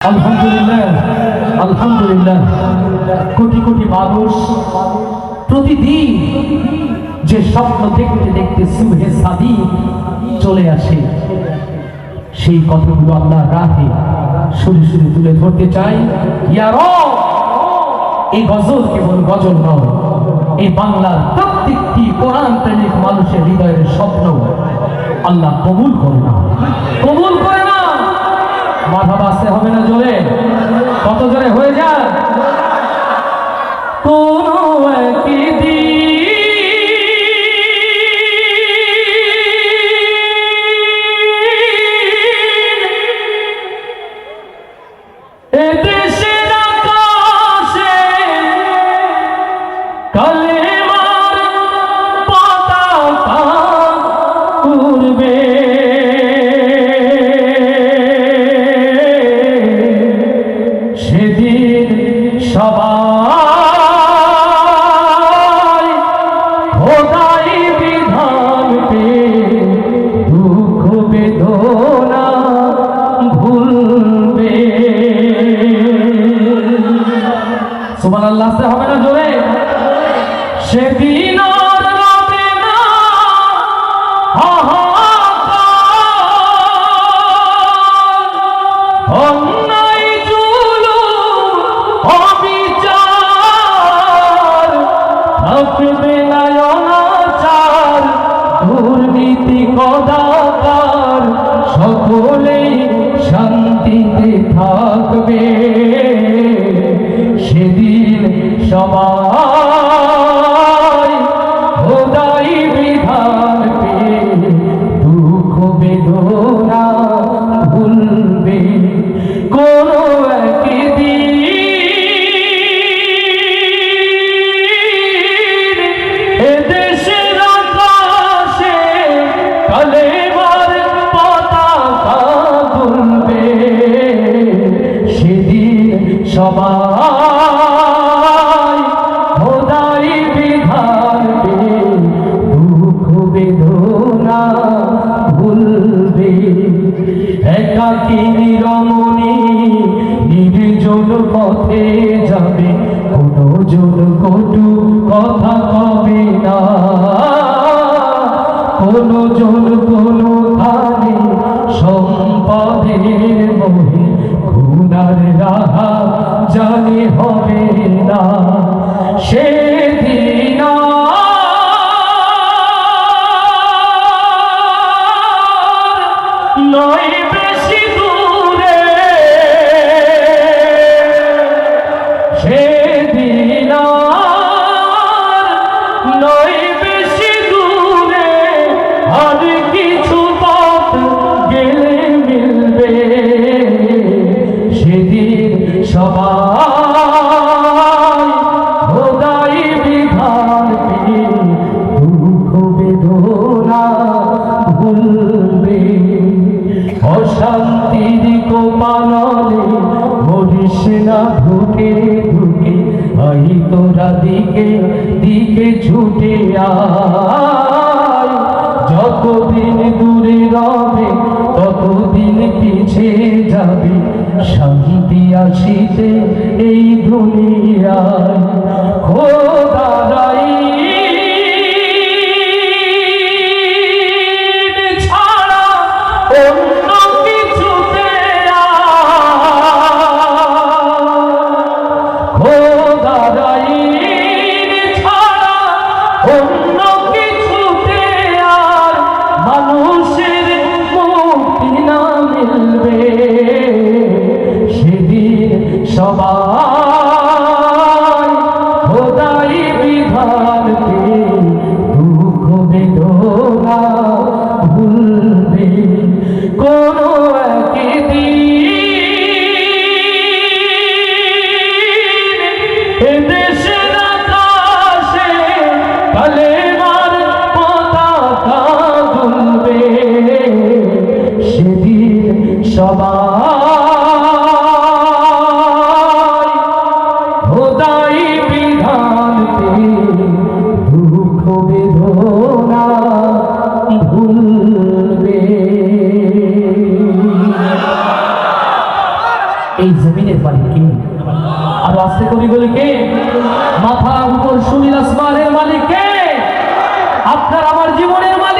আলহামদুলিল্লাহ আলহামদুলিল্লাহ। কোটি কোটি মানুষ প্রতিদিন যে স্বপ্ন দেখতে দেখতে সুহে সাদি চলে আসে সেই কথাগুলো আল্লাহ রাহে সুরে সুরে তুলে ধরতে চাই। ইয়া রব, এই গজল কেবল গজল নয় এই বাংলার প্রত্যেকটি কোরআন প্রেমিক মানুষের হৃদয়ের স্বপ্ন আল্লাহ কবুল করে না কবুল করে সুমান আল্লাহ হবে না জোরে? সেদিন থাকবে সবাই খোদাই বিধান দুঃখ বেদনা ভুলবে কোনো সবাই একাকী রমণী নির্জন পথে যাবে জন কটু কথা কবে না। কোনো জন কোনো খানে সম্পদের মোহে, খুনার রাহা জানে হবে না। না ঢুকে ঢুকে, আই তোরা দিকে দিকে ছুটে আয়। যতদিন দূরে রবে, ততদিন পিছিয়ে যাবে। শান্তি আসিতে এই পারি কি? আর আসতে করি বলি কে? মাথা উপর সুনীল আসমানের মালিক কে? আপনার আমার জীবনের মালিক